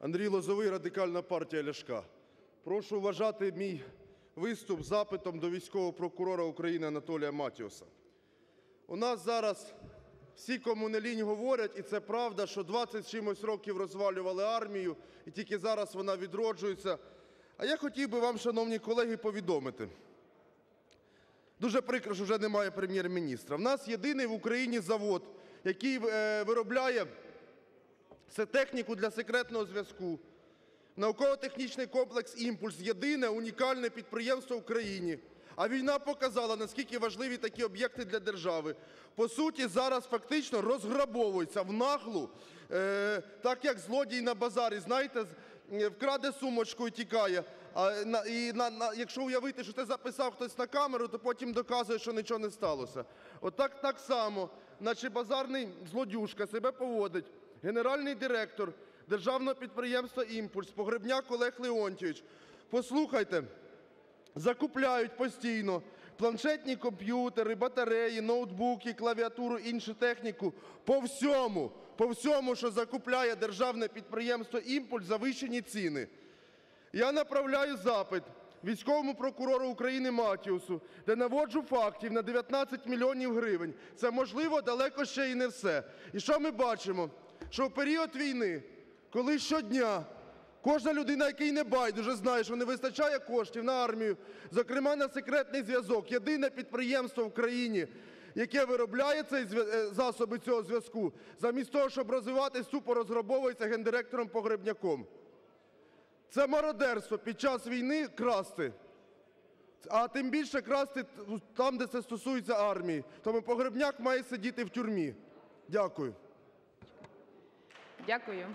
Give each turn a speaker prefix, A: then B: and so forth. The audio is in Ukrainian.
A: Андрій Лозовий, Радикальна партія Ляшка. Прошу вважати мій виступ запитом до військового прокурора України Анатолія Матіоса. У нас зараз всі, кому не лінь, говорять, і це правда, що 20 чимось років розвалювали армію, і тільки зараз вона відроджується. А я хотів би вам, шановні колеги, повідомити. Дуже прикро, що вже немає прем'єр-міністра. В нас єдиний в Україні завод, який е, виробляє це техніку для секретного зв'язку. Науково-технічний комплекс «Імпульс» – єдине унікальне підприємство в країні. А війна показала, наскільки важливі такі об'єкти для держави. По суті, зараз фактично розграбовується в наглу, е, так як злодій на базарі, знаєте, е, вкраде сумочку і тікає. А і на, на, якщо уявити, що це записав хтось на камеру, то потім доказує, що нічого не сталося. Отак так само, наче базарний злодюжка себе поводить генеральний директор державного підприємства «Імпульс» Погребняк Олег Леонтійович. Послухайте, закупляють постійно планшетні комп'ютери, батареї, ноутбуки, клавіатуру, іншу техніку по всьому, по всьому, що закупляє державне підприємство «Імпульс» завищені ціни. Я направляю запит військовому прокурору України Матіусу, де наводжу фактів на 19 мільйонів гривень. Це, можливо, далеко ще і не все. І що ми бачимо? Що в період війни, коли щодня кожна людина, який не байдуже, знає, що не вистачає коштів на армію, зокрема на секретний зв'язок, єдине підприємство в країні, яке виробляє цей е, засоби цього зв'язку, замість того, щоб розвиватись, тупо розграбовується гендиректором Погребняком. Це мародерство під час війни красти. А тим більше красти там, де це стосується армії. Тому Погребняк має сидіти в тюрмі. Дякую.
B: Дякую.